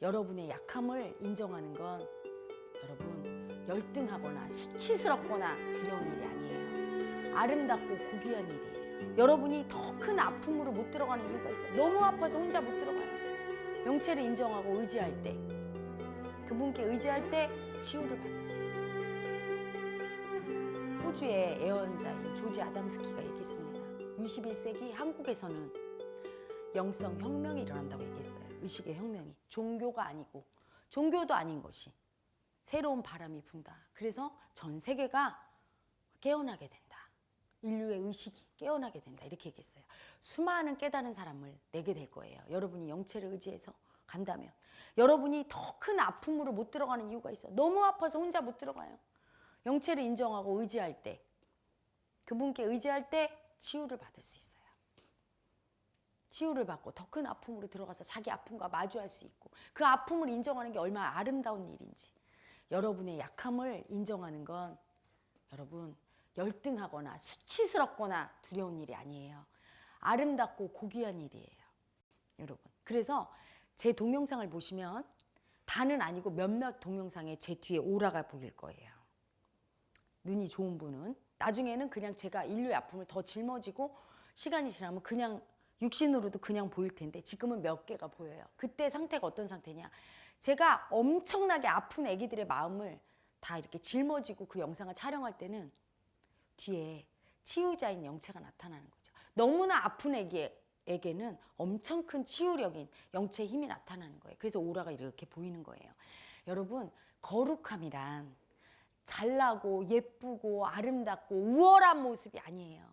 여러분의 약함을 인정하는 건 여러분 열등하거나 수치스럽거나 두려운 일이 아니에요. 아름답고 고귀한 일이에요. 여러분이 더 큰 아픔으로 못 들어가는 이유가 있어요. 너무 아파서 혼자 못 들어가요. 영체를 인정하고 의지할 때 그분께 의지할 때 치유를 받을 수 있어요. 호주의 예언자인 조지 아담스키가 얘기했습니다. 21세기 한국에서는 영성 혁명이 일어난다고 얘기했어요. 의식의 혁명이 종교가 아니고 종교도 아닌 것이 새로운 바람이 분다. 그래서 전 세계가 깨어나게 된다. 인류의 의식이 깨어나게 된다. 이렇게 얘기했어요. 수많은 깨달은 사람을 내게 될 거예요. 여러분이 영체를 의지해서 간다면 여러분이 더 큰 아픔으로 못 들어가는 이유가 있어요. 너무 아파서 혼자 못 들어가요. 영체를 인정하고 의지할 때 그분께 의지할 때 치유를 받을 수 있어요. 치유를 받고 더 큰 아픔으로 들어가서 자기 아픔과 마주할 수 있고 그 아픔을 인정하는 게 얼마나 아름다운 일인지 여러분의 약함을 인정하는 건 여러분 열등하거나 수치스럽거나 두려운 일이 아니에요. 아름답고 고귀한 일이에요. 여러분. 그래서 제 동영상을 보시면 다는 아니고 몇몇 동영상에 제 뒤에 오라가 보일 거예요. 눈이 좋은 분은 나중에는 그냥 제가 인류의 아픔을 더 짊어지고 시간이 지나면 그냥 육신으로도 그냥 보일 텐데 지금은 몇 개가 보여요. 그때 상태가 어떤 상태냐? 제가 엄청나게 아픈 아기들의 마음을 다 이렇게 짊어지고 그 영상을 촬영할 때는 뒤에 치유자인 영체가 나타나는 거죠. 너무나 아픈 아기에게는 엄청 큰 치유력인 영체의 힘이 나타나는 거예요. 그래서 오라가 이렇게 보이는 거예요. 여러분 거룩함이란 잘나고 예쁘고 아름답고 우월한 모습이 아니에요.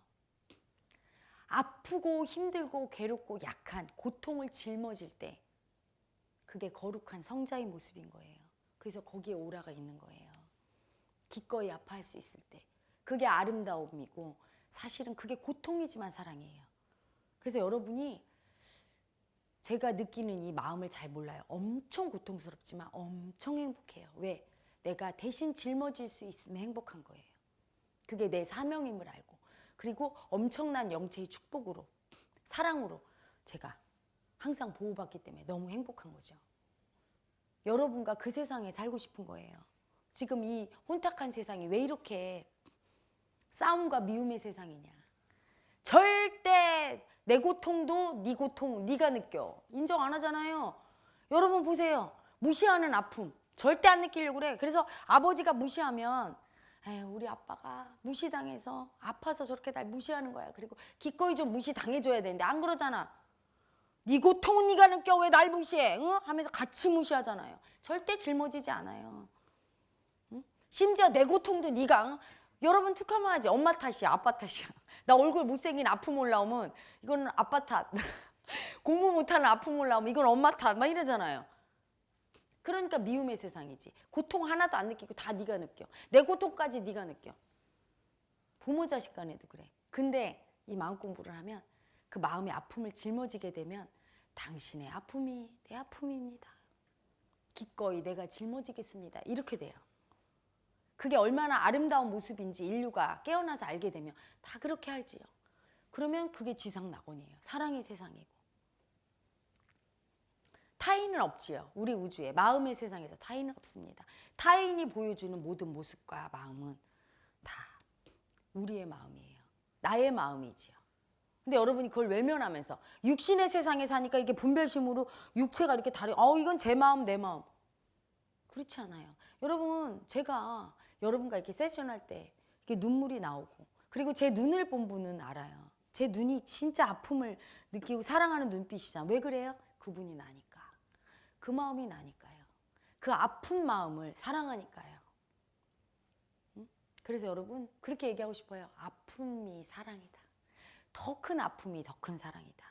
아프고 힘들고 괴롭고 약한 고통을 짊어질 때 그게 거룩한 성자의 모습인 거예요. 그래서 거기에 오라가 있는 거예요. 기꺼이 아파할 수 있을 때 그게 아름다움이고 사실은 그게 고통이지만 사랑이에요. 그래서 여러분이 제가 느끼는 이 마음을 잘 몰라요. 엄청 고통스럽지만 엄청 행복해요. 왜? 내가 대신 짊어질 수 있으면 행복한 거예요. 그게 내 사명임을 알고 그리고 엄청난 영체의 축복으로 사랑으로 제가 항상 보호받기 때문에 너무 행복한 거죠. 여러분과 그 세상에 살고 싶은 거예요. 지금 이 혼탁한 세상이 왜 이렇게 싸움과 미움의 세상이냐. 절대 내 고통도 네 고통 네가 느껴. 인정 안 하잖아요. 여러분 보세요. 무시하는 아픔 절대 안 느끼려고 그래. 그래서 아버지가 무시하면 에이, 우리 아빠가 무시당해서 아파서 저렇게 날 무시하는 거야. 그리고 기꺼이 좀 무시 당해줘야 되는데 안 그러잖아. 네 고통은 네가 느껴 왜 날 무시해? 응? 하면서 같이 무시하잖아요. 절대 짊어지지 않아요. 응? 심지어 내 고통도 네가 응? 여러분 툭하면 하지 엄마 탓이야 아빠 탓이야. 나 얼굴 못생긴 아픔 올라오면 이거는 아빠 탓. 공부 못하는 아픔 올라오면 이건 엄마 탓. 막 이러잖아요. 그러니까 미움의 세상이지. 고통 하나도 안 느끼고 다 네가 느껴. 내 고통까지 네가 느껴. 부모 자식 간에도 그래. 근데 이 마음 공부를 하면 그 마음의 아픔을 짊어지게 되면 당신의 아픔이 내 아픔입니다. 기꺼이 내가 짊어지겠습니다. 이렇게 돼요. 그게 얼마나 아름다운 모습인지 인류가 깨어나서 알게 되면 다 그렇게 할지요. 그러면 그게 지상 낙원이에요. 사랑의 세상이고. 타인은 없지요. 우리 우주에 마음의 세상에서 타인은 없습니다. 타인이 보여주는 모든 모습과 마음은 다 우리의 마음이에요. 나의 마음이지요. 근데 여러분이 그걸 외면하면서 육신의 세상에 사니까 이게 분별심으로 육체가 이렇게 다르. 어 이건 제 마음 내 마음. 그렇지 않아요. 여러분 제가 여러분과 이렇게 세션 할 때 이렇게 눈물이 나오고 그리고 제 눈을 본 분은 알아요. 제 눈이 진짜 아픔을 느끼고 사랑하는 눈빛이잖아. 왜 그래요? 그분이 나니까. 그 마음이 나니까요. 그 아픈 마음을 사랑하니까요. 응? 그래서 여러분 그렇게 얘기하고 싶어요. 아픔이 사랑이다. 더 큰 아픔이 더 큰 사랑이다.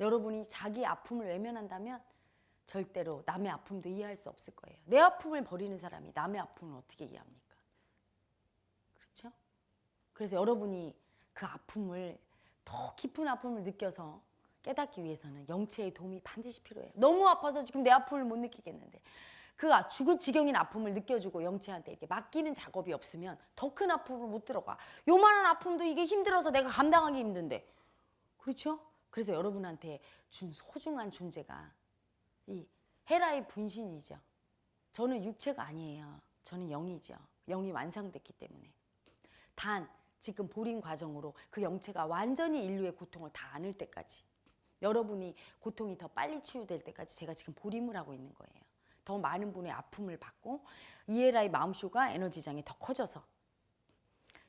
여러분이 자기 아픔을 외면한다면 절대로 남의 아픔도 이해할 수 없을 거예요. 내 아픔을 버리는 사람이 남의 아픔을 어떻게 이해합니까? 그렇죠? 그래서 여러분이 그 아픔을 더 깊은 아픔을 느껴서 깨닫기 위해서는 영체의 도움이 반드시 필요해요. 너무 아파서 지금 내 아픔을 못 느끼겠는데 그 아- 죽을 지경인 아픔을 느껴주고 영체한테 이렇게 맡기는 작업이 없으면 더 큰 아픔을 못 들어가. 요만한 아픔도 이게 힘들어서 내가 감당하기 힘든데 그렇죠? 그래서 여러분한테 준 소중한 존재가 이 헤라의 분신이죠. 저는 육체가 아니에요. 저는 영이죠. 영이 완성됐기 때문에. 단 지금 보린 과정으로 그 영체가 완전히 인류의 고통을 다 안을 때까지 여러분이 고통이 더 빨리 치유될 때까지 제가 지금 보림을 하고 있는 거예요. 더 많은 분의 아픔을 받고 이에라의 마음쇼가 에너지장이 더 커져서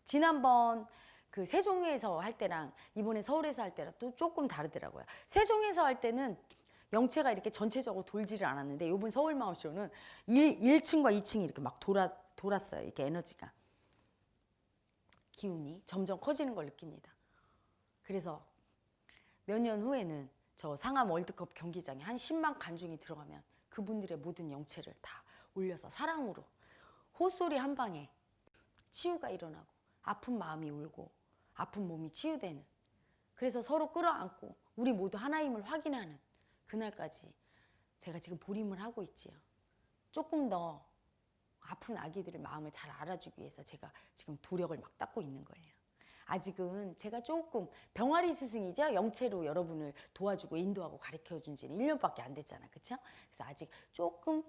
지난번 그 세종에서 할 때랑 이번에 서울에서 할 때랑 또 조금 다르더라고요. 세종에서 할 때는 영체가 이렇게 전체적으로 돌지를 않았는데 이번 서울 마음쇼는 1, 1층과 2층이 이렇게 막 돌아, 돌았어요. 이렇게 에너지가. 기운이 점점 커지는 걸 느낍니다. 그래서 몇 년 후에는 저 상암 월드컵 경기장에 한 10만 관중이 들어가면 그분들의 모든 영체를 다 올려서 사랑으로 호소리 한 방에 치유가 일어나고 아픈 마음이 울고 아픈 몸이 치유되는 그래서 서로 끌어안고 우리 모두 하나임을 확인하는 그날까지 제가 지금 보림을 하고 있지요. 조금 더 아픈 아기들의 마음을 잘 알아주기 위해서 제가 지금 도력을 막 닦고 있는 거예요. 아직은 제가 조금 병아리 스승이죠. 영체로 여러분을 도와주고 인도하고 가르쳐 준 지는 1년밖에 안 됐잖아. 그쵸? 그래서 아직 조금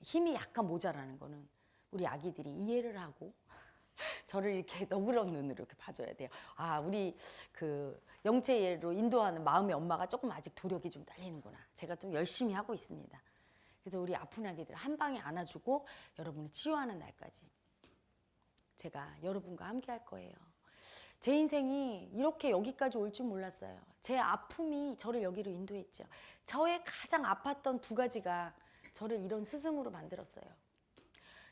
힘이 약간 모자라는 거는 우리 아기들이 이해를 하고 저를 이렇게 너그러운 눈으로 이렇게 봐줘야 돼요. 아, 우리 그 영체로 인도하는 마음의 엄마가 조금 아직 도력이 좀 딸리는구나. 제가 좀 열심히 하고 있습니다. 그래서 우리 아픈 아기들 한 방에 안아주고 여러분을 치유하는 날까지 제가 여러분과 함께 할 거예요. 제 인생이 이렇게 여기까지 올 줄 몰랐어요. 제 아픔이 저를 여기로 인도했죠. 저의 가장 아팠던 두 가지가 저를 이런 스승으로 만들었어요.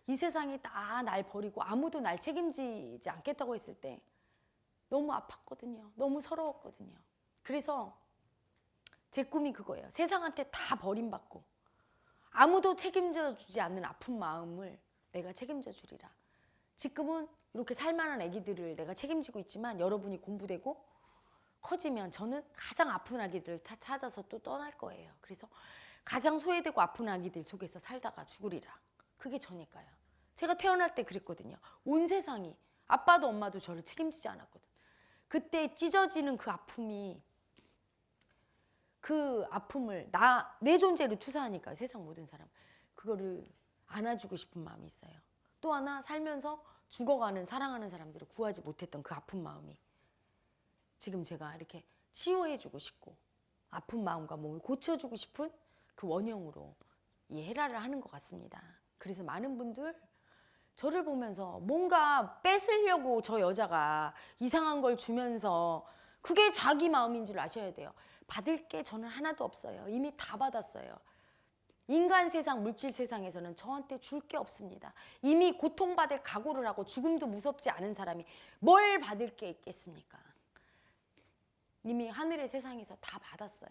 이 세상이 다 날 버리고 아무도 날 책임지지 않겠다고 했을 때 너무 아팠거든요. 너무 서러웠거든요. 그래서 제 꿈이 그거예요. 세상한테 다 버림받고 아무도 책임져 주지 않는 아픈 마음을 내가 책임져 주리라. 지금은 이렇게 살만한 아기들을 내가 책임지고 있지만 여러분이 공부되고 커지면 저는 가장 아픈 아기들을 다 찾아서 또 떠날 거예요. 그래서 가장 소외되고 아픈 아기들 속에서 살다가 죽으리라. 그게 저니까요. 제가 태어날 때 그랬거든요. 온 세상이 아빠도 엄마도 저를 책임지지 않았거든. 그때 찢어지는 그 아픔이 그 아픔을 나 내 존재로 투사하니까 세상 모든 사람 그거를 안아주고 싶은 마음이 있어요. 또 하나 살면서 죽어가는 사랑하는 사람들을 구하지 못했던 그 아픈 마음이 지금 제가 이렇게 치유해주고 싶고 아픈 마음과 몸을 고쳐주고 싶은 그 원형으로 이 헤라를 하는 것 같습니다. 그래서 많은 분들 저를 보면서 뭔가 뺏으려고 저 여자가 이상한 걸 주면서 그게 자기 마음인 줄 아셔야 돼요. 받을 게 저는 하나도 없어요. 이미 다 받았어요. 인간 세상, 물질 세상에서는 저한테 줄 게 없습니다. 이미 고통받을 각오를 하고 죽음도 무섭지 않은 사람이 뭘 받을 게 있겠습니까? 이미 하늘의 세상에서 다 받았어요.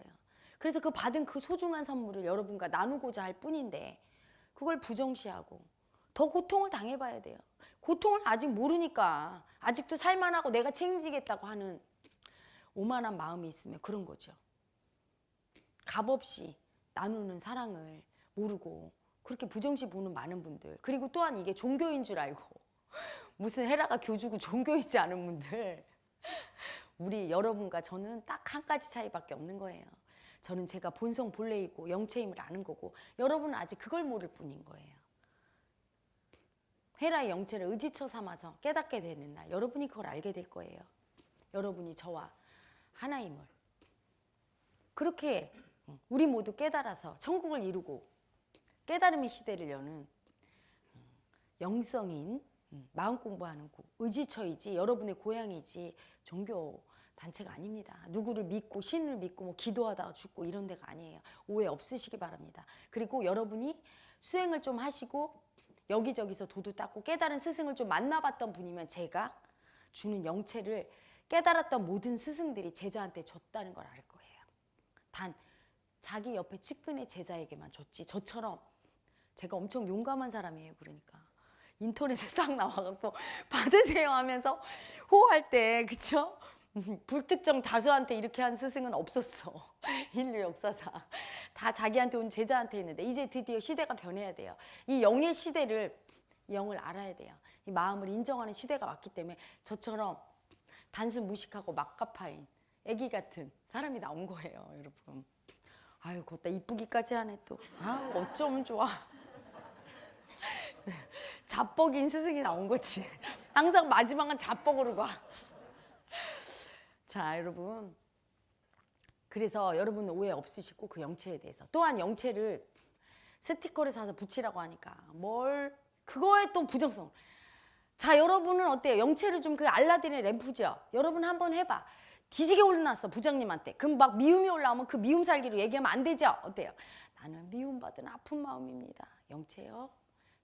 그래서 그 받은 그 소중한 선물을 여러분과 나누고자 할 뿐인데 그걸 부정시하고 더 고통을 당해봐야 돼요. 고통을 아직 모르니까 아직도 살만하고 내가 책임지겠다고 하는 오만한 마음이 있으면 그런 거죠. 값없이 나누는 사랑을 모르고 그렇게 부정시 보는 많은 분들 그리고 또한 이게 종교인 줄 알고 무슨 헤라가 교주고 종교이지 않은 분들 우리 여러분과 저는 딱 한 가지 차이밖에 없는 거예요. 저는 제가 본성 본래이고 영체임을 아는 거고 여러분은 아직 그걸 모를 뿐인 거예요. 헤라의 영체를 의지처 삼아서 깨닫게 되는 날 여러분이 그걸 알게 될 거예요. 여러분이 저와 하나임을 그렇게 우리 모두 깨달아서 천국을 이루고 깨달음의 시대를 여는 영성인 마음 공부하는 곳 의지처이지 여러분의 고향이지 종교 단체가 아닙니다. 누구를 믿고 신을 믿고 뭐 기도하다가 죽고 이런 데가 아니에요. 오해 없으시기 바랍니다. 그리고 여러분이 수행을 좀 하시고 여기저기서 도두 닦고 깨달은 스승을 좀 만나봤던 분이면 제가 주는 영체를 깨달았던 모든 스승들이 제자한테 줬다는 걸 알 거예요. 단 자기 옆에 측근의 제자에게만 줬지 저처럼 제가 엄청 용감한 사람이에요. 그러니까 인터넷에 딱 나와갖고 받으세요 하면서 호할 때 그쵸? 불특정 다수한테 이렇게 한 스승은 없었어. 인류 역사상. 다 자기한테 온 제자한테 있는데 이제 드디어 시대가 변해야 돼요. 이 영의 시대를 이 영을 알아야 돼요. 이 마음을 인정하는 시대가 왔기 때문에 저처럼 단순 무식하고 막가파인 애기 같은 사람이 나온 거예요, 여러분. 아유, 걷다 이쁘기까지 하네 또. 아, 어쩌면 좋아. 자뻑인 스승이 나온 거지. 항상 마지막은 자뻑으로 가. 자, 여러분. 그래서 여러분 오해 없으시고 그 영체에 대해서 또한 영체를 스티커를 사서 붙이라고 하니까 뭘 그거에 또 부정성. 자, 여러분은 어때요? 영체를 좀 그 알라딘의 램프죠. 여러분 한번 해봐. 뒤지게 올라놨어 부장님한테. 그럼 막 미움이 올라오면 그 미움 살기로 얘기하면 안 되죠. 어때요? 나는 미움받은 아픈 마음입니다. 영체요.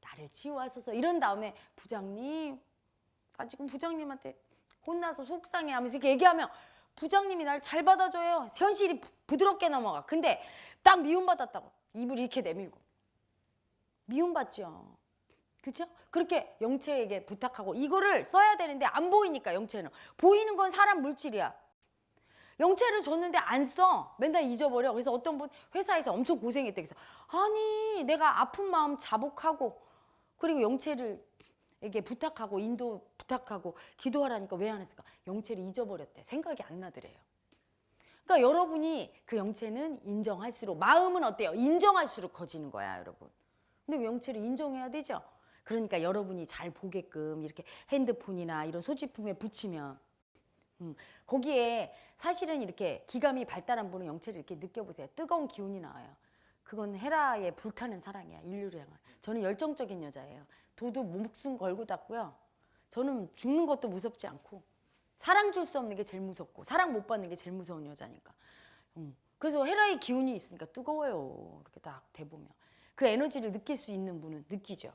나를 치유하소서. 이런 다음에 부장님. 나 지금 부장님한테 혼나서 속상해 하면서 이렇게 얘기하면 부장님이 날 잘 받아줘요. 현실이 부- 부드럽게 넘어가. 근데 딱 미움받았다고. 입을 이렇게 내밀고. 미움받죠. 그죠? 그렇게 영체에게 부탁하고 이거를 써야 되는데 안 보이니까 영체는. 보이는 건 사람 물질이야. 영체를 줬는데 안 써. 맨날 잊어버려. 그래서 어떤 분 회사에서 엄청 고생했대. 그래서 아니 내가 아픈 마음 자복하고 그리고 영체를 이게 부탁하고 인도 부탁하고 기도하라니까 왜 안 했을까? 영체를 잊어버렸대. 생각이 안 나더래요. 그러니까 여러분이 그 영체는 인정할수록 마음은 어때요? 인정할수록 커지는 거야, 여러분. 근데 그 영체를 인정해야 되죠. 그러니까 여러분이 잘 보게끔 이렇게 핸드폰이나 이런 소지품에 붙이면 음, 거기에 사실은 이렇게 기감이 발달한 분은 영체를 이렇게 느껴보세요. 뜨거운 기운이 나와요. 그건 헤라의 불타는 사랑이야. 인류를 향한. 저는 열정적인 여자예요. 도도 목숨 걸고 닫고요. 저는 죽는 것도 무섭지 않고 사랑 줄 수 없는 게 제일 무섭고 사랑 못 받는 게 제일 무서운 여자니까. 음. 그래서 헤라의 기운이 있으니까 뜨거워요. 이렇게 딱 대보면 그 에너지를 느낄 수 있는 분은 느끼죠.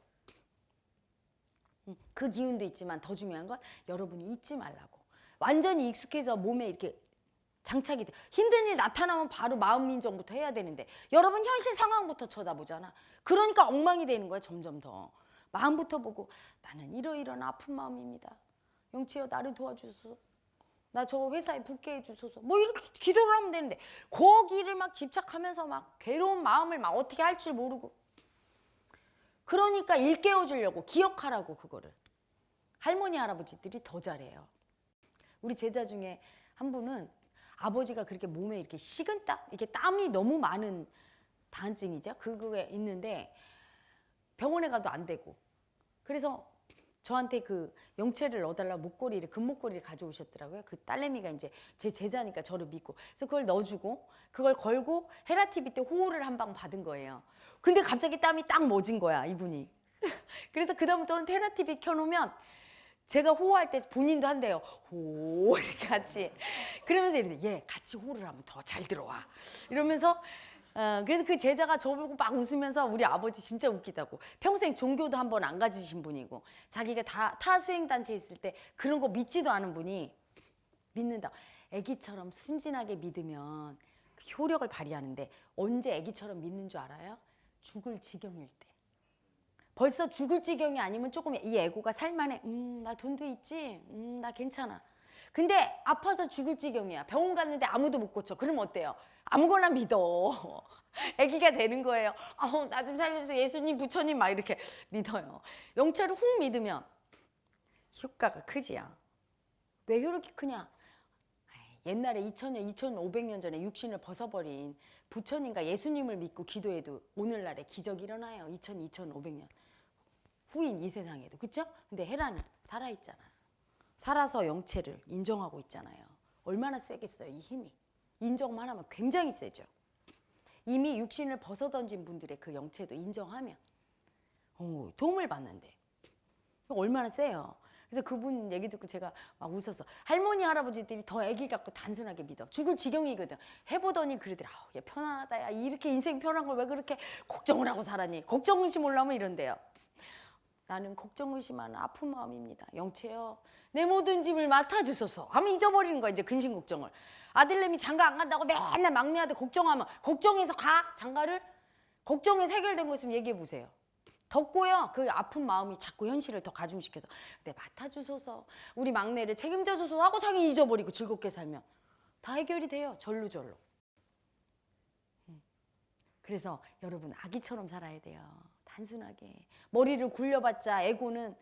음, 그 기운도 있지만 더 중요한 건 여러분이 잊지 말라고. 완전히 익숙해서 몸에 이렇게 장착이 돼. 힘든 일 나타나면 바로 마음 민정부터 해야 되는데 여러분 현실 상황부터 쳐다보잖아. 그러니까 엉망이 되는 거야 점점 더. 마음부터 보고 나는 이러이러한 아픈 마음입니다. 영치여 나를 도와주소서. 나 저 회사에 붙게 해주소서. 뭐 이렇게 기도를 하면 되는데 거기를 막 집착하면서 막 괴로운 마음을 막 어떻게 할 줄 모르고. 그러니까 일깨워 주려고 기억하라고 그거를. 할머니 할아버지들이 더 잘해요. 우리 제자 중에 한 분은 아버지가 그렇게 몸에 이렇게 식은 땀, 이렇게 땀이 너무 많은 다한증이죠. 그거에 있는데 병원에 가도 안 되고. 그래서 저한테 그 영체를 넣어달라 목걸이를 금목걸이를 가져오셨더라고요. 그 딸내미가 이제 제 제자니까 저를 믿고 그래서 그걸 넣어주고 그걸 걸고 헤라 TV 때 호호를 한 방 받은 거예요. 근데 갑자기 땀이 딱 멎은 거야 이분이. 그래서 그 다음부터는 헤라 TV 켜놓으면 제가 호호할 때 본인도 한대요. 호 이렇게 같이 그러면서 이러는데 얘 같이 호를 하면 더 잘 들어와 이러면서 어, 그래서 그 제자가 저보고 막 웃으면서 우리 아버지 진짜 웃기다고 평생 종교도 한 번 안 가지신 분이고 자기가 다 타 수행 단체 있을 때 그런 거 믿지도 않은 분이 믿는다. 아기처럼 순진하게 믿으면 효력을 발휘하는데 언제 아기처럼 믿는 줄 알아요? 죽을 지경일 때. 벌써 죽을 지경이 아니면 조금 이 에고가 살만해. 음, 나 돈도 있지. 음, 나 괜찮아. 근데 아파서 죽을 지경이야. 병원 갔는데 아무도 못 고쳐. 그럼 어때요? 아무거나 믿어. 아기가 되는 거예요. 아우, 나 좀 살려주세요. 예수님, 부처님 막 이렇게 믿어요. 영체를 훅 믿으면 효과가 크지요. 왜 그렇게 크냐? 옛날에 2000년, 2500년 전에 육신을 벗어버린 부처님과 예수님을 믿고 기도해도 오늘날에 기적이 일어나요. 2000, 2500년 후인 이 세상에도 그렇죠? 근데 헤라는 살아 있잖아. 살아서 영체를 인정하고 있잖아요. 얼마나 세겠어요, 이 힘이. 인정만 하면 굉장히 세죠. 이미 육신을 벗어던진 분들의 그 영체도 인정하면 오, 도움을 받는데 얼마나 세요. 그래서 그분 얘기 듣고 제가 막 웃어서 할머니 할아버지들이 더 애기 같고 단순하게 믿어 죽을 지경이거든 해보더니 그러더라 아우 얘 편안하다 야 이렇게 인생 편한 걸 왜 그렇게 걱정을 하고 살았니 걱정 의심 올라오면 이런데요 나는 걱정 의심하는 아픈 마음입니다 영체요 내 모든 짐을 맡아주소서 하면 잊어버리는 거야 이제 근심 걱정을 아들내미 장가 안 간다고 맨날 막내 아들 걱정하면 걱정해서 가 장가를 걱정해서 해결된 거 있으면 얘기해 보세요 덥고요. 그 아픈 마음이 자꾸 현실을 더 가중시켜서 내 맡아주소서 우리 막내를 책임져 주소서 하고 자기 잊어버리고 즐겁게 살면 다 해결이 돼요. 절로절로. 음. 그래서 여러분 아기처럼 살아야 돼요. 단순하게 머리를 굴려봤자 에고는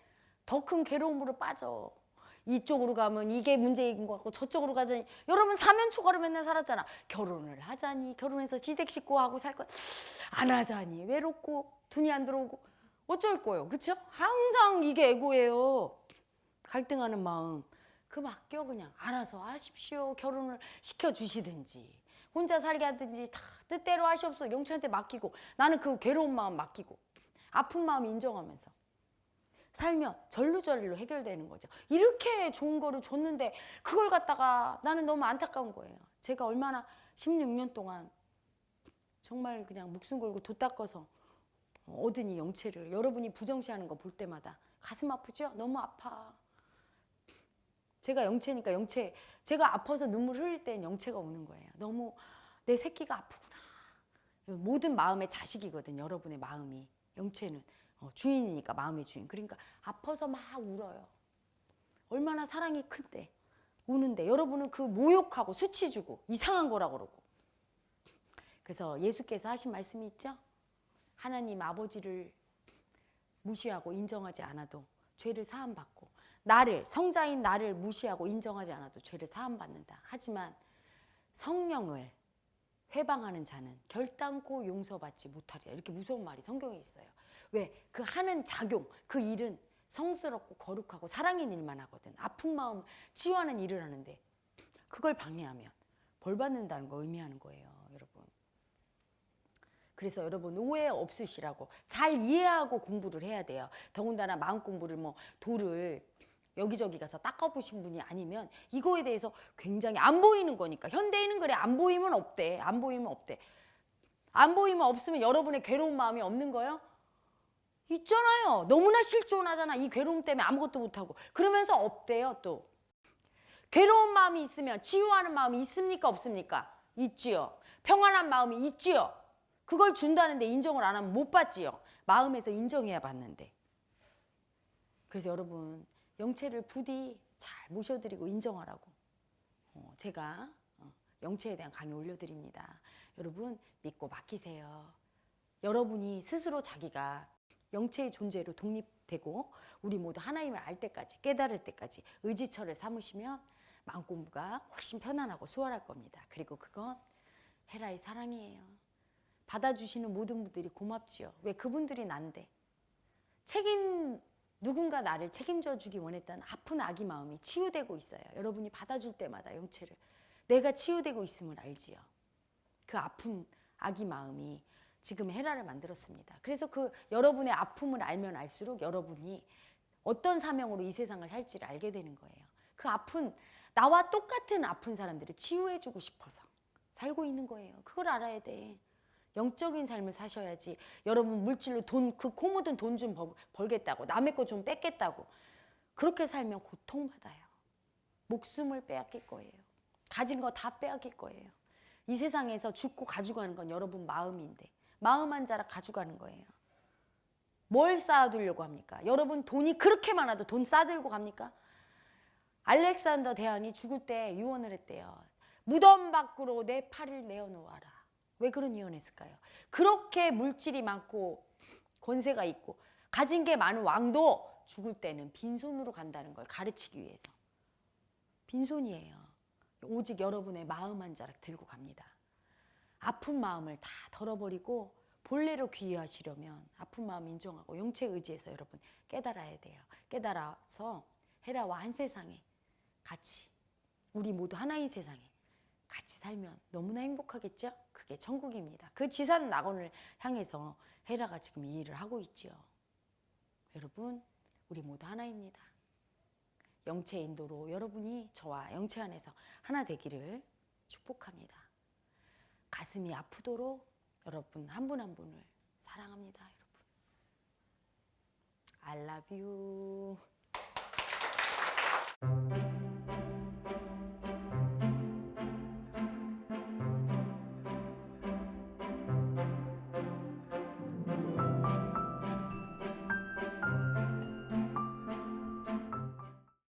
더 큰 괴로움으로 빠져. 이쪽으로 가면 이게 문제인 것 같고 저쪽으로 가자니 여러분 사면초가로 맨날 살았잖아. 결혼을 하자니 결혼해서 시댁 식구 하고 살 것 안 하자니 외롭고 돈이 안 들어오고 어쩔 거예요. 그렇죠? 항상 이게 에고예요. 갈등하는 마음. 그 맡겨 그냥 알아서 하십시오. 결혼을 시켜 주시든지 혼자 살게 하든지 다 뜻대로 하시옵소. 영철한테 맡기고 나는 그 괴로운 마음 맡기고 아픈 마음 인정하면서 살면 절루절루 해결되는 거죠. 이렇게 좋은 거를 줬는데 그걸 갖다가 나는 너무 안타까운 거예요. 제가 얼마나 16년 동안 정말 그냥 목숨 걸고 도 닦아서 얻은 이 영체를 여러분이 부정시하는 거 볼 때마다 가슴 아프죠? 너무 아파. 제가 영체니까 영체 제가 아파서 눈물 흘릴 땐 영체가 오는 거예요. 너무 내 새끼가 아프구나. 모든 마음의 자식이거든 여러분의 마음이 영체는 어, 주인이니까 마음의 주인. 그러니까 아파서 막 울어요. 얼마나 사랑이 큰데 우는데 여러분은 그 모욕하고 수치 주고 이상한 거라고 그러고. 그래서 예수께서 하신 말씀이 있죠. 하나님 아버지를 무시하고 인정하지 않아도 죄를 사함 받고 나를 성자인 나를 무시하고 인정하지 않아도 죄를 사함 받는다. 하지만 성령을 회방하는 자는 결단코 용서받지 못하리라. 이렇게 무서운 말이 성경에 있어요. 왜? 그 하는 작용, 그 일은 성스럽고 거룩하고 사랑인 일만 하거든. 아픈 마음 치유하는 일을 하는데 그걸 방해하면 벌 받는다는 거 의미하는 거예요, 여러분. 그래서 여러분 오해 없으시라고 잘 이해하고 공부를 해야 돼요. 더군다나 마음 공부를 뭐 돌을 여기저기 가서 닦아보신 분이 아니면 이거에 대해서 굉장히 안 보이는 거니까. 현대인은 그래. 안 보이면 없대. 안 보이면 없대. 안 보이면 없으면 여러분의 괴로운 마음이 없는 거요? 있잖아요. 너무나 실존하잖아. 이 괴로움 때문에 아무것도 못하고. 그러면서 없대요 또. 괴로운 마음이 있으면 치유하는 마음이 있습니까 없습니까? 있지요. 평안한 마음이 있지요. 그걸 준다는데 인정을 안 하면 못 받지요. 마음에서 인정해야 받는데. 그래서 여러분 영체를 부디 잘 모셔드리고 인정하라고 어, 제가 어, 영체에 대한 강의 올려드립니다. 여러분 믿고 맡기세요. 여러분이 스스로 자기가 영체의 존재로 독립되고 우리 모두 하나님을 알 때까지 깨달을 때까지 의지처를 삼으시면 마음 공부가 훨씬 편안하고 수월할 겁니다. 그리고 그건 헤라의 사랑이에요. 받아주시는 모든 분들이 고맙지요. 왜 그분들이 난데 책임 누군가 나를 책임져 주기 원했던 아픈 아기 마음이 치유되고 있어요. 여러분이 받아줄 때마다 영체를 내가 치유되고 있음을 알지요. 그 아픈 아기 마음이 지금 헤라를 만들었습니다. 그래서 그 여러분의 아픔을 알면 알수록 여러분이 어떤 사명으로 이 세상을 살지를 알게 되는 거예요. 그 아픈 나와 똑같은 아픈 사람들을 치유해주고 싶어서 살고 있는 거예요. 그걸 알아야 돼. 영적인 삶을 사셔야지. 여러분 물질로 돈 그 코 묻은 돈 좀 벌겠다고 남의 거 좀 뺏겠다고 그렇게 살면 고통받아요. 목숨을 빼앗길 거예요. 가진 거 다 빼앗길 거예요. 이 세상에서 죽고 가져가는 건 여러분 마음인데 마음 한 자락 가져가는 거예요. 뭘 쌓아두려고 합니까? 여러분 돈이 그렇게 많아도 돈 쌓아들고 갑니까? 알렉산더 대왕이 죽을 때 유언을 했대요. 무덤 밖으로 내 팔을 내어놓아라. 왜 그런 유언했을까요? 그렇게 물질이 많고 권세가 있고 가진 게 많은 왕도 죽을 때는 빈손으로 간다는 걸 가르치기 위해서 빈손이에요. 오직 여러분의 마음 한 자락 들고 갑니다. 아픈 마음을 다 덜어버리고 본래로 귀의하시려면 아픈 마음 인정하고 영체 의지해서 여러분 깨달아야 돼요. 깨달아서 헤라와 한 세상에 같이 우리 모두 하나인 세상에 같이 살면 너무나 행복하겠죠? 그게 천국입니다. 그 지산 낙원을 향해서 헤라가 지금 이 일을 하고 있지요. 여러분, 우리 모두 하나입니다. 영체 인도로 여러분이 저와 영체 안에서 하나 되기를 축복합니다. 가슴이 아프도록 여러분 한 분한 분을 사랑합니다, 여러분. I love you.